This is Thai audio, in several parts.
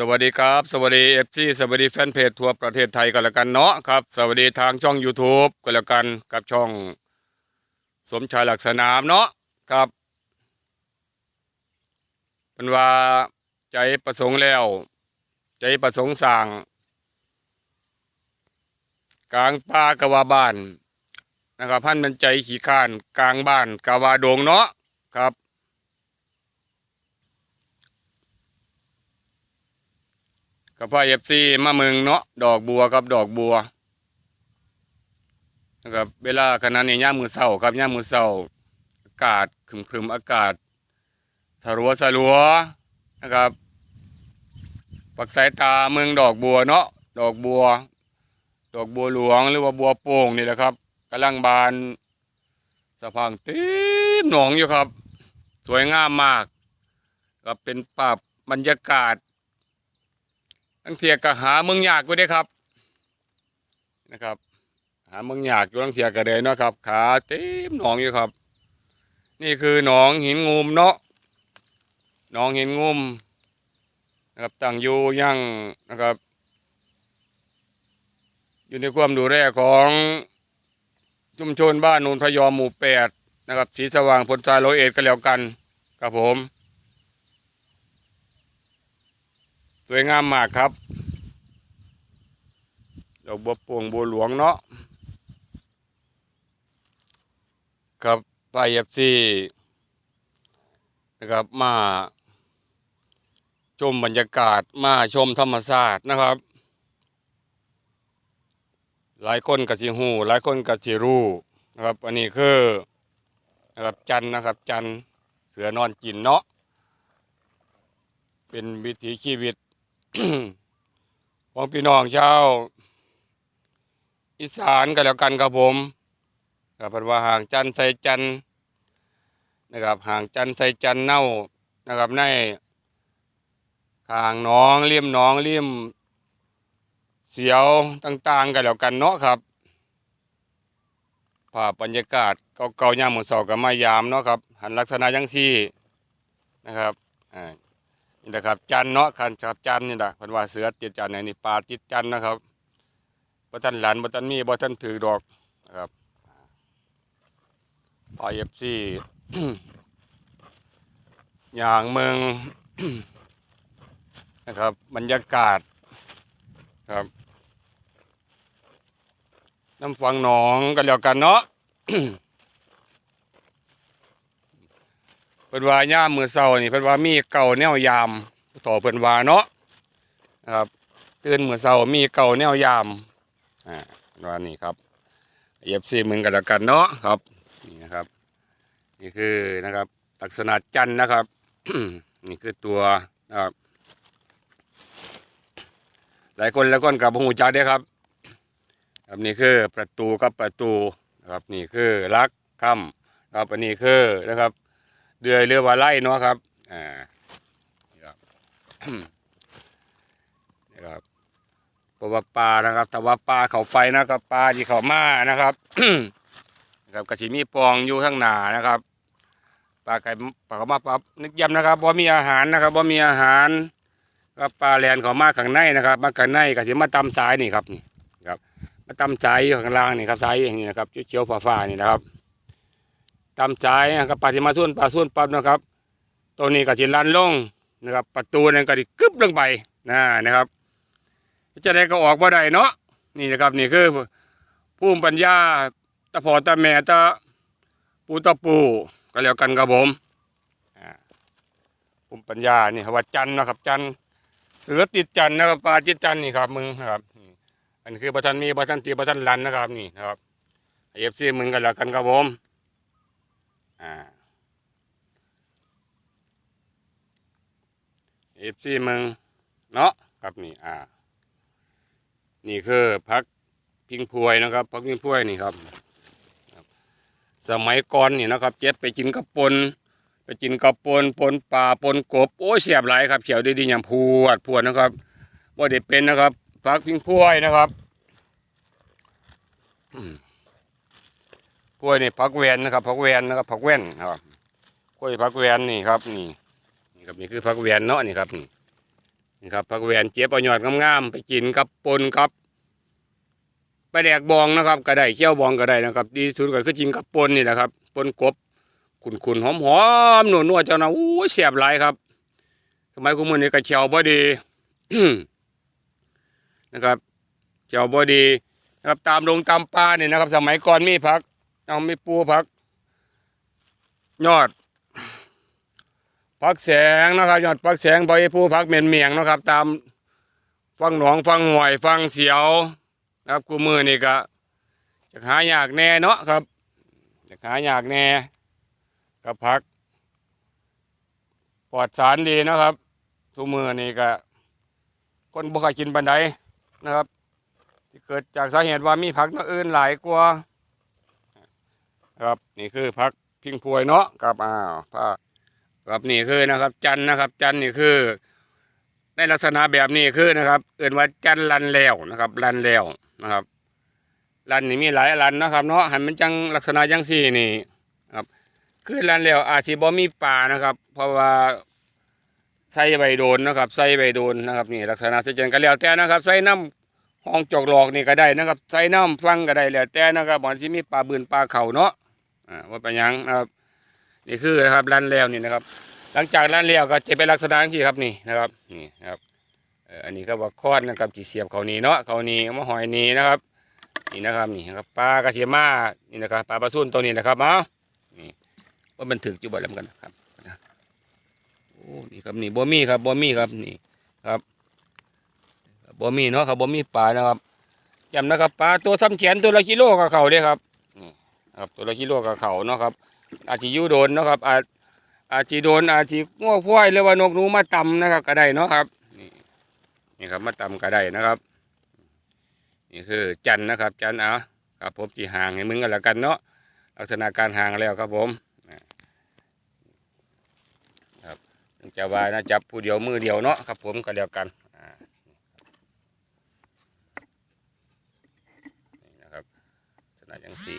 สวัสดีครับ สวัสดีเอฟซีสวัสดีแฟนเพจทั่วประเทศไทยกันแล้วกันเนาะครับ สวัสดีทางช่อง YouTube กันแล้วกันกับช่อง สมชายหลักสนามเนาะครับเป็นว่าใจประสงค์แล้ว ใจประสงค์สั่งกลางป่ากะว่าบ้านนะครับพันเป็นใจขี้ข้านกลางบ้านกะว่าโดงเนาะครับ กับพ่อเอฟซีมาเมืองเนาะดอกบัวครับดอกบัวนะครับเวลาขณะนี้ย่ามมือเศร้าครับย่ามมือเศร้าอากาศครึมอากาศสลัวสลัวนะครับปักสายตาเมืองดอกบัวเนาะดอกบัว ดอกบัวหลวงหรือว่าบัวโป่งนี่แหละครับกำลังบานสะพังเต็มหนองอยู่ครับ สวยงามมาก ก็เป็นภาพบรรยากาศ ทั้งเทียก็หาเมืองยากไว้ได้ครับนะครับ หาเมืองยากอยู่ทั้งเทียก็เลยเนาะครับ ขาเต็มหนองอยู่ครับ นี่คือหนองหินงูมเนาะหนองหินงูมนะครับตั้งอยู่ยังนะครับ อยู่ในความดูแลของชุมชนบ้านนูนพยอมหมู่แปดนะครับสีสว่างพลทรายร้อยเอ็ดก็แล้วกันครับผม สวยงามมากครับดอกบัวโป่งบัวหลวงเนาะครับไปเอฟซีนะครับมาชมบรรยากาศมาชมธรรมชาตินะครับ หลายคนกสิหูหลายคนกสิรู้นะครับ อันนี้คือนะครับจันนะครับ จันเสือนอนกินเนาะเป็นวิถีชีวิต ของพี่น้องชาวอีสานกันแล้วกันครับผมกับเป็นว่าห่างจันทร์ใส่จันทร์นะครับห่างจันทร์ใส่จันทร์เน่านะครับในข้างน้องเลี่ยมน้องเลี่ยมเสียวต่าง ๆกันแล้วกันเนาะครับภาพบรรยากาศเก่าๆย่ามหมือสอกับมายามเนาะครับ หันลักษณะยังซี่นะครับอ่า นะครับจันเนาะคันจับจันนี่แหละพันว่าเสือติดจันเนี่ยนี่ปลาติดจันนะครับบ่ทันหลานบ่ทันมีบ่ทันถือดอกนะครับปลาเอฟซีอย่างเมืองนะครับบรรยากาศครับ น้ำฟังหนองกันแล้วกันเนาะ เพิ่นว่าย่ามมือเช้านี่เพิ่นว่ามีเก่าแนวยามต่อเพิ่นว่าเนาะนะครับตื่นมือเช้ามีเก่าแนวยามอ่าว่านี่ครับเย็บซีมึงกันล้วกันเนาะครับนี่นะครับ นี่คือนะครับ ลักษณะจันนะครับ นี่คือตัวนะครับ หลายคนแล้วก็กับหูจักได้ครับครับนี่คือประตูกับประตูนะครับ นี่คือลักค่ำครับอันนี้คือนะครับ เดือยเรือว่าไล่เนาะครับอ่านี่ครับนี่ครับเพราะว่าปลานะครับ แต่ว่าปลาเขาไปนะครับปลาที่เขามานะครับนะครับกระสีมีปองอยู่ข้างหน้านะครับปลาไก่ปลาเขามาปั๊บนึกย้ำนะครับบ่มีอาหารนะครับบ่มีอาหารครับปลาแลนเขามาข้างในนะครับ มาข้างในกระสีมาตำสายนี่ครับนี่ครับมาตำสายอยู่ข้างล่างนี่ครับสายอย่างนี้นะครับเขียวๆฟ้าๆนี่นะครับ ตามสายนะครับปลาที่มาส่วนปลาส่วนปั๊บนะครับ ตัวนี้ก็สิลันลงนะครับ ประตูนั้นก็ดิกึบลงไปนะนะครับ จะได้ก็ออกบ่ได้เนาะนี่นะครับนี่คือภูมิปัญญาตะพอตะแม่ตะปูตะปูก็แล้วกันครับผมอ่าภูมิปัญญานี่ครับว่าจันนะครับจันเสือติดจันนะครับปลาจิตจันนี่ครับมึงนะครับนี่อันนี้คือบัทันมีบัทันตีบัทันลันนะครับนี่นะครับเอฟซีมึงกันแล้วกันครับผม อ่าเอฟซีมึงเนาะครับนี่อ่า นี่คือพักพิงพวยนะครับพักพิงพวยนี่ครับ สมัยก่อนนี่นะครับ เจ็ดไปกินกระปนไปกินกระปนปนปลาปนกบโอ้ยเสียบหลายครับเฉียวดีๆอย่างพวดพวดนะครับว่าเด็ดเป็นนะครับพักพิงพวยนะครับ กล้วยนี่ผักแวนนะครับผักแวนนะครับผักแว่นครับกล้วยผักแวนนี่ครับนี่นี่ครับนี่คือผักแวนเนาะนี่ครับนี่นี่ครับผักแวนเจี๊ยบเอายอดงามๆไปกินกับปนครับปลาแดกบองนะครับก็ได้เคี่ยวบองก็ได้นะครับ ดีสุดก็คือจริงกับปนนี่แหละครับปนกบขุนๆหอมๆนัวๆเจ้านะโอ้ยแซ่บหลายครับ สมัยกุมือนี้ก็เชียวบ่ดีนะครับเชียวบ่ดีนะครับตามลงตามป่าเนี่ยนะครับ สมัยก่อนมีผัก เอามีปูผัก ยอดผักแสงนะครับยอดผักแสงใบผู้ผักเหม็นเมียงนะครับ ตามฟังหนองฟังห่วยฟังเสียวนะครับกูมือนี่ก็จะหายากแน่เนาะครับจะหายากแน่กับผักปลอดสารดีนะครับทุมือนี่ก็คนบ่เคยกินปันใดนะครับ ที่เกิดจากสาเหตุว่ามีผักอย่างอื่นหลายกว่า ครับ นี่คือผักพิงพวยเนาะกับอ้าวผ้าครับนี่คือนะครับ จันนะครับ จันนี่คือ ในลักษณะแบบนี้คือนะครับ เอื่นว่าจันร์ลันแล้วนะครับลันแล้วนะครับลันนี่มีหลายลันนะครับ เนาะหันมันจังลักษณะจังสี่นี่ครับ คือลันแล้วอาจสิบ่มีป่านะครับ เพราะว่าใส่ใบโดนนะครับใส่ใบโดนนะครับนี่ลักษณะเสจนก็แล้วแต่นะครับใส่น้ำห้องจอกหลอกนี่ก็ได้นะครับใส่น้ำฟังก็ได้แล้วแต่นะครับบอนสิมีปลาบืนปลาเข่าเนาะ ว่าเป็นหยังนะครับนี่คือนะครับรันแล้วนี่นะครับ หลังจากรันแล้วก็จะเป็นลักษณะที่ครับนี่นะครับนี่นะครับอันนี้ก็ว่าคอนนะครับจีเสียบเขานีเนาะเขานีมาหอยนีนะครับนี่นะครับนี่นะครับปลากระเสียมานี่นะครับปลาปลาสุ่นตัวนี้นะครับเอานี่ว่ามันถึกจุบอะไรกันนะครับโอ้นี่ครับนี่บ่มีครับบ่มีครับนี่ครับบ่มีเนาะครับบ่มีปลานะครับจำนะครับปลาตัวซ้ำแขนตัวละกิโลกับเขาเด้ครับ ครับตัวละกิโลกับเขาเนาะครับ อาจจะยูโดนเนาะครับอาอาจจะโดนอาจจะง้อพ้อยหรือว่านกนูมาตำนะครับก็ได้เนาะครับนี่นี่ครับมาตำก็ได้นะครับ นี่คือจันนะครับ จันเอาครับผมจีห่างให้มึงกันแล้วกันเนาะลักษณะการห่างแล้วครับผมครับจากว่านะจับผู้เดียวมือเดียวเนาะครับ ผมก็แล้วกันนี่นะครับลักษณะอย่างสี่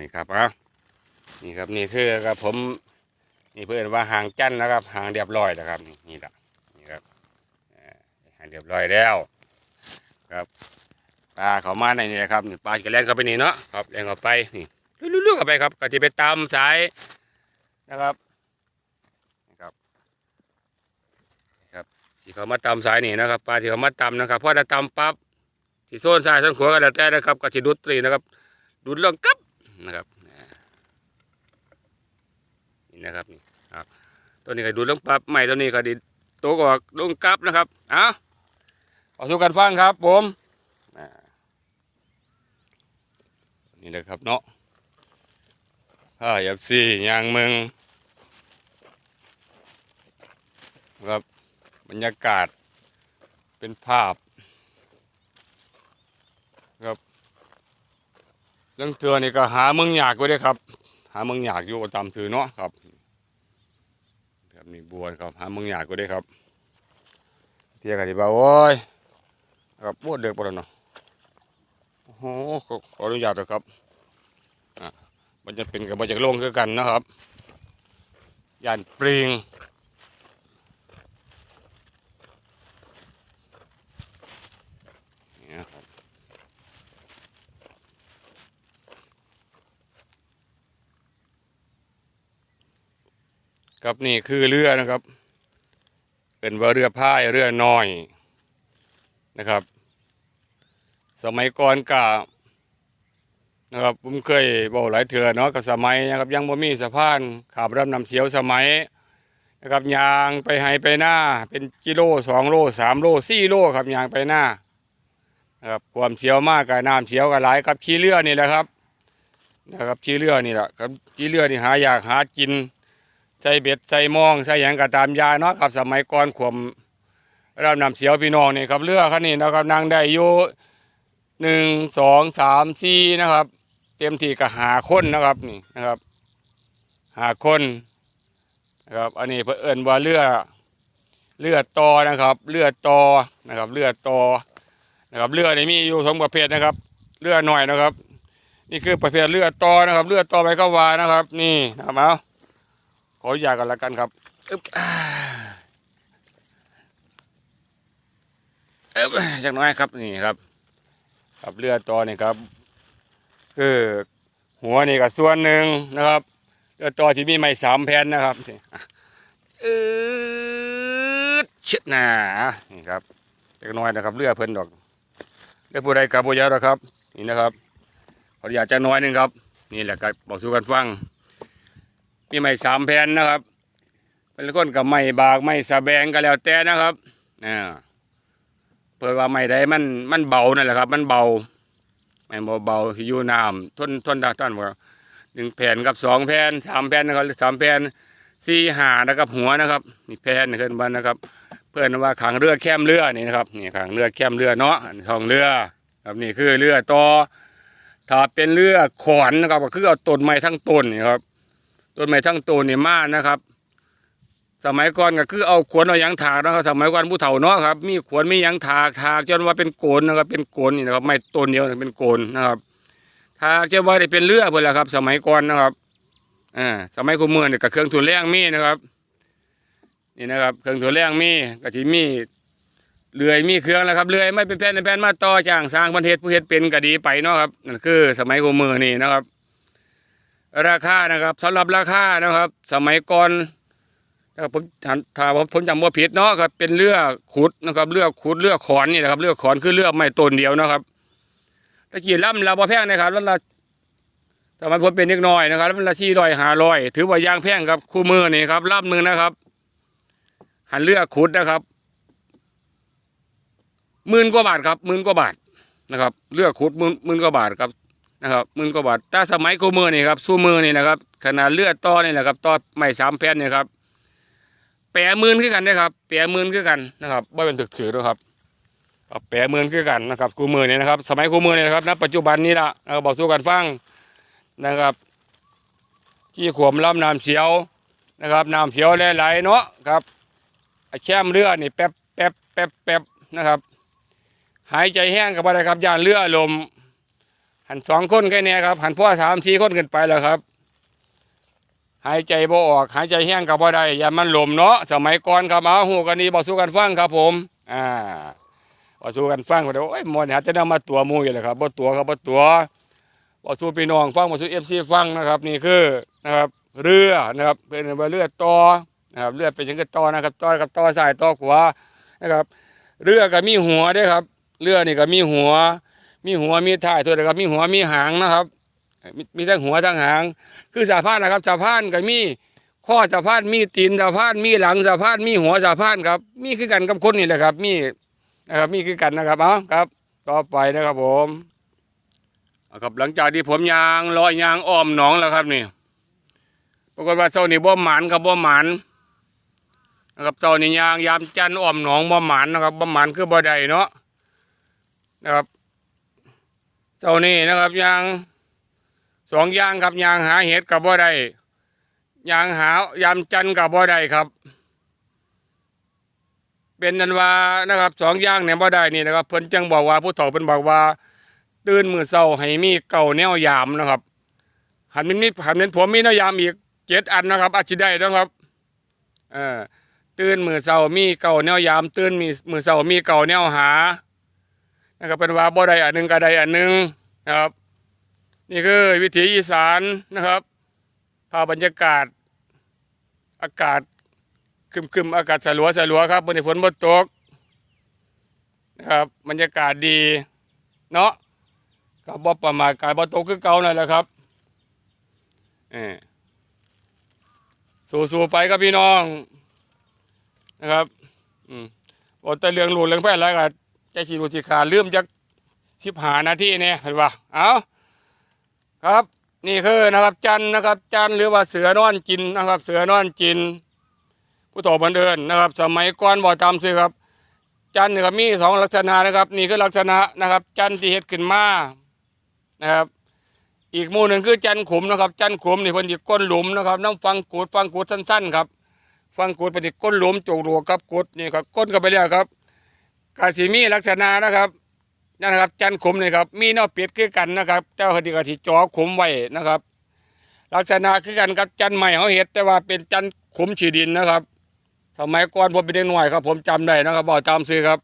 นี่ครับเอานี่ครับนี่คือครับผมนี่เพื่อนว่าหางจันนะครับหางเรียบร้อยนะครับนี่นี่ละนี่ครับเอ่อหางเรียบร้อยแล้ว ครับปลาเขามาในนี่นะครับนี่ปลาจะแล่นเข้าไปนี่เนาะครับแล่นเข้าไปนี่ลุกๆเข้าไปครับ ก็จะไปตามสายนะครับนี่ครับนี่ครับที่เขามาตามสายนี่นะครับปลาที่เขามาตามนะครับพราะตามปั๊บที่โซนซ้ายโซนขวาก็แล้วแต่นะครับ ก็จะดุดตรีนะครับดูดลงกับ นะครับนี่นะครับนี่ครับตัวนี้ก็ดูดลงปั๊บใหม่ตัวนี้ก็ดิโตวก็ออกลงกับนะครับเอาเอาสู่กันฟังครับผมนี่เลยครับเนาะข้าหยับซี่ยางเมืองครับบรรยากาศเป็นภาพ เรื่องเตือนี่ก็หาเมืองอยากไว้ด้วยครับ หาเมืองอยากอยู่ตามถือเนาะครับครับนี่บัวครับ หาเมืองอยากไว้ด้วยครับ เที่ยกันที่บ่าโอ้ยครับปวดเด็กปวดเนาะโอ้โหขออนุญาตนะครับอะมันจะเป็นกับมันจะลงคือกันนะครับย่านปริงนี่นะครับ ครับนี่คือเรือนะครับ เป็นว่าเรือพายเรือน้อยนะครับ สมัยก่อนกะนะครับผมเคยบอกหลายเถื่อเนาะกับสมัยนะครับยังบ่มีสะพานขาบรับน้ำเสียวสมัยนะครับยางไปไห้ไปหน้า เป็นกิโลสองโลสามโลสี่โลครับยางไปหน้านะครับความเสียวมากกับน้ำเสียวกับหลายครับขี้เรือนี่แหละครับนะครับขี้เรือนี่แหละครับขี้เรือนี่หาอยากหากิน ใส่เบ็ดใส่มองใส่หยังก็ตามยาเนาะครับสมัยก่อนขวมรับน้ำเสียวพี่น้องนี่ครับเรือคันนี้นะครับนั่งได้อยู่หนึ่งสองสามสี่นะครับ เต็มที่ก็หาคนนะครับนี่นะครับ หาคนนะครับอันนี้เพื่อเอินว่าเรือเรือตอนะครับเรือตอนะครับเรือตอนะครับเรือนี่มีอยู่สองประเภทนะครับเรือหน่อยนะครับ นี่คือประเภทเรือตอนะครับเรือตอไปก็วานะครับ นี่นะครับเอา ขออนุญาตกันละกันครับอึ๊บอ่าอึ๊บจักหน้อยครับนี่ครับครับเรือตอนี่ครับคือหัวนี่ก็ส่วนหนึ่งนะครับแล้วต่อที่มีไม้สามแผ่นนะครับนี่อะอืดชิดหนานี่ครับเล็กน้อยนะครับเรือเพิ่นดอกเรือผู้ใดกับผู้ยาวดอกครับ นี่นะครับขออนุญาตจะน้อยหนึงครับ นี่แหละก็บอกสู่กันฟัง มีไม้สามแผ่นนะครับเป็นคนกับไม้บากไม้สะแบงก็แล้วแต่นะครับอ่าเพื่อว่าไม้ใดมันมันเบานั่นแหละครับ มันเบาแม่นบ่เบาสิอยู่น้ำทนทนทานว่าหนึ่งแผ่นกับสองแผ่นสามแผ่นนะครับสามแผ่นสี่หานะครับหัวนะครับนี่แผ่นขึ้นมานะครับ เพื่อนว่าขังเรือแคมเรือนี่นะครับนี่ขังเรือแคมเรือเนาะท้องเรือครับนี่คือเรือต่อถ้าเป็นเรือขอนนะครับก็คือเอาต้นไม้ทั้งต้นนี่ครับ ต้นไม้ทั้งต้นนี่มานะครับ สมัยก่อนก็คือเอาขวนเอาหยังถากนะครับ สมัยก่อนผู้เฒ่าเนาะครับ มีขวนมีหยังถากถากจนว่าเป็นโกนนะครับ เป็นโกนนี่นะครับ ไม่ต้นเดียวนะเป็นโกนนะครับถากจะว่าได้เป็นเรือเพื่อนละครับ สมัยก่อนนะครับอ่าสมัยคุเมืองเนี่ยกับเครื่องทุนแรงมีนะครับ นี่นะครับ เครื่องทุนแรงมีก็จะมีเรือยมีเครื่องแล้วครับเรือยไม่เป็นแผ่นเป็นแผ่นมาต่อจ้างสร้างประเทศผู้เฮ็ดเป็นก็ดีไปเนาะครับนั่นคือ สมัยคุเมือนี่นะครับ ราคานะครับสำหรับราคานะครับ สมัยก่อนถ้าผมถ้าผมจำว่าผิดเนาะครับเป็นเรือขุดนะครับเรือขุดเรือขอนนี่แหละครับเรือขอนคือเรือไม่ต้นเดียวนะครับตะกี้ลำเราบ่แพงนะครับแล้วละสมัยผมเป็นเด็กน้อยนะครับแล้วมันละสี่ร้อยห้าร้อยถือว่ายางแพงครับคู่มือนี่ครับลำหนึ่งนะครับ หันเรือขุดนะครับหมื่นกว่าบาทครับหมื่นกว่าบาทนะครับเรือขุดมื่นหมื่นกว่าบาทครับ นะครับหมื่นกว่าบาทแต่สมัยคู่มือนี่ครับสู้มือนี่นะครับ ขนาดเรือดต่อนี่แหละครับต่อไม่สามแผ่นนี่ครับแปะมื่นคือกันนะครับแปะมื่นคือกันนะครับบ่เป็นถึกถือด้วยครับครับแปะมื่นคือกันนะครับกูมือนี่นะครับ สมัยกูมือนี่นะครับณปัจจุบันนี้ละนะครับบอกสู้กันฟังนะครับที่ขวมลำน้ำเสียวนะครับน้ำเสียวไหลๆเนาะครับไอแช่มเรือนี่แป๊บแป๊บแป๊บแป๊บนะครับ หายใจแห้งกับอะไรครับยานเรือลม หันสองคนแค่นี้ครับหันพ่อสามสี่คนขึ้นไปแล้วครับ หายใจบ่ออกหายใจแห้งกับบ่ได้อย่ามันลมเนาะสมัยก่อนครับเอาหูกันนี้บอสู้กันฟังครับ ผมอ่าบอสู้กันฟังว่าเดี๋ยวโอ้ยมวนหาจะนำมาตัวมูอยู่เลยครับบ่ตัวครับบ่ตัวบอสู้พี่น้องฟังบอสู้เอฟซีฟังนะครับ นี่คือนะครับ เรือนะครับเป็นเรือต่อนะครับเรือเป็นยังไงต่อนะครับต่อกับต่อสายต่อขวานะครับ เรือก็มีหัวด้วยครับ เรือนี่ก็มีหัว มีหัวมีท้ายตัวนะครับ มีหัวมีหางนะครับมีมีทั้งหัวทั้งหาง คือสะพานนะครับสะพานก็มีข้อสะพานมีตีนสะพานมีหลังสะพานมีหัวสะพานครับ มีคือกันกับคนนี่แหละครับ มีนะครับมีคือกันนะครับเอาครับ ต่อไปนะครับผมครับหลังจากที่ผมยางลอยยางอ้อมหนองแล้วครับนี่ปรากฏว่าเจ้านี่บ่หมานครับบ่หมานนะครับเจ้านี่ยางยามจันอ้อมหนองบ่หมานนะครับบ่หมานคือบ่ได้เนาะนะครับ เจ้านี่นะครับยางสองอย่างครับยางหาเห็ดกับบ่ได้ยางหายามจันกับบ่ได้ครับ เป็นนันวานะครับสองอย่างเนี่ยบ่ได้นี่นะครับเพิ่นจังบอกว่าผู้เฒ่าเพิ่นบอกว่า ตื่นมือเช้าให้มีเก่าแนวยามนะครับ หันมีหันเป็นผมมีแนวยามอีกเจ็ดอันนะครับอาจจะได้นะครับเออตื่นมือเช้ามีเก่าแนวยาม ตื่นมีมือเช้ามีเก่าแนวหา นะครับเป็นว่าบ่ได้อันหนึงก็ได้อันหนึงนะครับ นี่คือวิถีอีสานนะครับภาพบรรยากาศ อากาศคึมๆอากาศสลัวสลัวครับบนฝนบนตกนะครับบรรยากาศดีเนาะกับบ่ประมาทกายบ่ตกคือเก่านั่นแหละครับเออสู้ๆไปครับพี่น้องนะครับ อืมบ่แต่เรื่องหลุดเรื่องแพ้อะไรก็ ใจสิรูสิขาดลืมจัก15นาทีเนี่ยเห็นปะเอาครับนี่คือนะครับจันนะครับจันหรือว่าเสือนอนจินนะครับ เสือนอนจิน ผู้ต่อบันเดินนะครับ สมัยก่อนบ่อทำซื้อครับ จันทร์นี่ครับมีสองลักษณะนะครับ นี่คือลักษณะนะครับ จันที่เฮ็ดขึ้นมานะครับ อีกมูหนึ่งคือจันขุมนะครับ จันขุมนี่เพิ่นสิก้นหลุมนะครับน้ำฟังกูดฟังกูดสั้นๆครับฟังกูดเป็นสิก้นหลุมจุกหลวกครับกูดนี่ครับก้นเข้าไปแล้วครับ กาสิมีลักษณะนะครับนั่นนะครับ จันขมนี่ครับ มีแนวปิดคือกันนะครับแต่ว่าเขาที่กสิจอขุมไว้นะครับ ลักษณะคือกันกับจันใหม่เขาเฮ็ดแต่ว่าเป็นจันขมฉีดินนะครับ สมัยก่อนผมเป็นเด็กหน่อยครับ ผมจำได้นะครับบอกจำซื้อครับ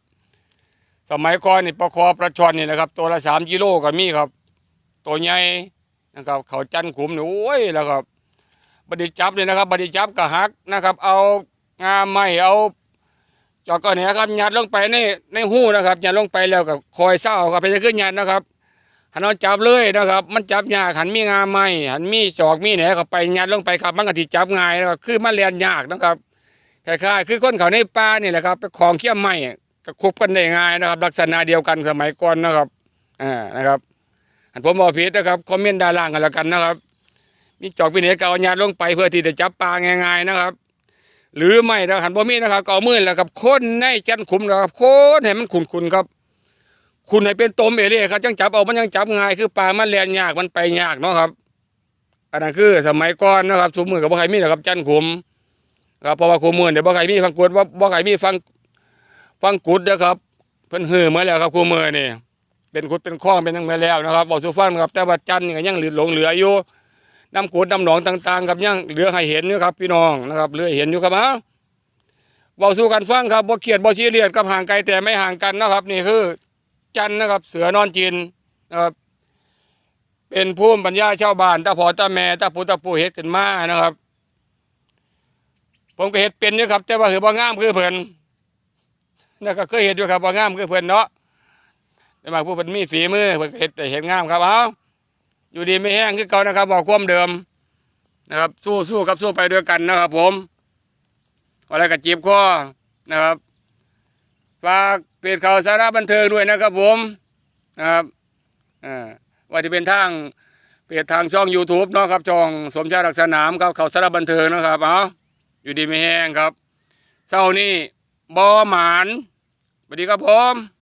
สมัยก่อนนี่ปลาคอปลาช่อนนี่นะครับ ตัวละสามกิโลก็มีครับ ตัวใหญ่นะครับ เขาจันขุมนี่โอ้ยแล้วครับบดิจับเลยนะครับบดิจับกระหักนะครับ เอางาไม้เอา จอกก้อนเนี่ยครับยัดลงไปในในหูนะครับยัดลงไปแล้วก็คอยเศร้าครับเป็นขึ้นยัดนะครับหันเอาจับเลยนะครับ มันจับยากหันมีงาไม้หันมีจอกมีแหนเข้าไปยัดลงไปครับ มันก็ที่จับง่ายนะครับคือมันเรียนยากนะครับคล้ายๆคือคนเขาในป่านี่แหละครับเป็นของเขี้ยมไม้ก็คุบกันได้ง่ายนะครับ ลักษณะเดียวกันสมัยก่อนนะครับอ่านะครับอันผมบอกผิดนะครับคอมเมนต์ด้านล่างกันแล้วกันนะครับ มีจอกปีเหนกเอาญาตลงไปเพื่อที่จะจับปลาง่าย ๆนะครับ หรือไม่นะหันบ่มีนะครับก็เอามือแล้วครับคนในจันขุมนะครับคนให้มันขุนๆครับ คุณให้เป็นตมเอเล่ครับจังจับเอามันยังจับง่ายคือปลามันแล่นยากมันไปยากเนาะครับอันนั้นคือสมัยก่อนนะครับสมมือกับบ่ใครมีนะครับจันขุมครับเพราะว่าคู่มือเดี๋ยวบ่ใครมีฟังกุดบ่าบ่ใครมีฟังฟังกุดนะครับเพิ่นหื้อมาแล้วครับคู่มือนี่เป็นกุดเป็นคล้องเป็นทั้งมาแล้วนะครับบอกสู่ฟังครับแต่ว่าจันนี่ก็ยังเหลือหลงเหลืออยู่ น้ำกุดน้ำหนองต่างๆครับยังเหลือให้เห็นอยู่ครับ พี่น้องนะครับเหลือเห็นอยู่ครับฮะบอกสู่กันฟังครับบ่เครียดบ่ซีเรียสกับห่างไกลแต่ไม่ห่างกันนะครับ นี่คือ จันนะครับ เสือนอนจีนนะครับเป็นภูมิปัญญาชาวบ้านตาพอตาแม่ตาปูตาปูเฮ็ดขึ้นมานะครับ ผมก็เห็ดเป็นอยู่ครับ แต่ว่าคือบ่งามคือเพิ่นนั่นก็เคยเห็ดอยู่ครับบ่งามคือเพิ่นเนาะแต่ว่าผู้เพิ่นมีฝีมือเพิ่นเห็ดแต่เห็ดงามครับเอา อยู่ดีไม่แห้งคือเก่านะครับ บอกความเดิมนะครับ สู้สู้ครับสู้ไปด้วยกันนะครับ ผมอะไรก็จีบคอนะครับฝากเพจข่าวสาระบันเทิงด้วยนะครับ ผมนะครับอ่าว่าจะเป็นทางเพจทางช่อง YouTube เนาะครับช่องสมชายรักสนามครับข่าวสาระบันเทิงนะครับเอาอยู่ดีไม่แห้งครับเศร้านี่บอหมานสวัสดีครับผม